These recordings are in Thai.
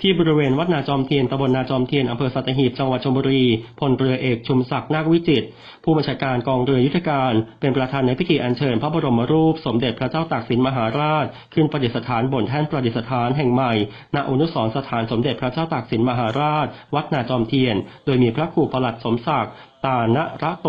ที่บริเวณวัดนาจอมเทียนตำบลนาจอมเทียนอำเภอสัตหีบจังหวัดชลบุรีพลเรือเอกชุมศักดิ์นาควิจิตรผู้บัญชาการกองเรือยุทธการ เป็นประธานในพิธีอัญเชิญพระบรมรูป สมเด็จพระเจ้าตากสินมหาราช ขึ้นประดิษฐานบนแท่นประดิษฐานแห่งใหม่ณอนุสรสถานสมเด็จพระเจ้าตากสินมหาราช วัดนาจอมเทียน โดยมีพระครูประหลัดสมศักดิ์ ตาณระโต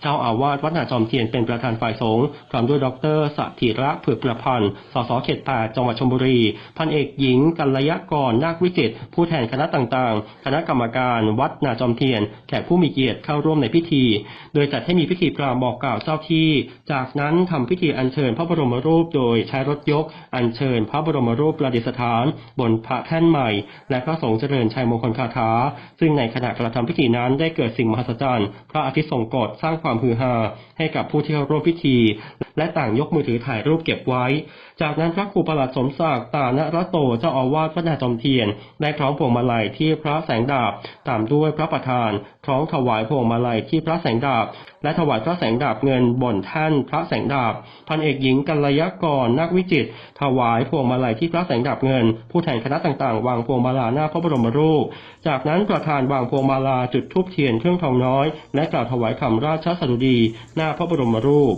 เจ้าอาวาสวัดนาจอมเทียนเป็นประธานฝ่ายสงฆ์พร้อมด้วยดรสถิระเผือกประพันธ์ สสเขตแปดจังหวัดชลบุรี พันเอกหญิงกัลยากรนาควิจิตผู้แทนคณะต่างๆ คณะกรรมการวัดนาจอมเทียน แขกผู้มีเกียรติเข้าร่วมในพิธี โดยจัดให้มีพิธีพราบอกกล่าวเจ้าที่ จากนั้นทำพิธีอัญเชิญพระบรมรูปโดยใช้รถยก อัญเชิญพระบรมรูปประดิษฐาน บนพระแท่นใหม่ และพระสงฆ์เจริญชัยมงคลคาถา ซึ่งในขณะกระทำพิธีนั้นได้เกิดสิ่งมหัศจรรย์พระอาทิตย์ทรงกฎสร้างความฮือฮาให้กับผู้ที่เข้าร่วมพิธี และต่างยกมือถือถ่ายรูปเก็บไว้ จากนั้นพระครูประหลัดสมศักดิ์ตานรโตเจ้าอาวาสวัดนาจอมเทียน ได้คล้องพวงมาลัยที่พระแสงดาบ ตามด้วยพระประธานคล้องถวายพวงมาลัยที่พระแสงดาบ และถวายพระแสงดาบเงินบนแท่นพระแสงดาบ พันเอกหญิงกัลยากรนาควิจิต ถวายพวงมาลัยที่พระแสงดาบเงิน ผู้แทนคณะต่างๆ วางพวงมาลาหน้าพระบรมรูป จากนั้นประธานวางพวงมาลาจุดธูปเทียนเครื่องทองน้อย และกล่าวถวายคำราชสดุดี หน้าพระบรมรูป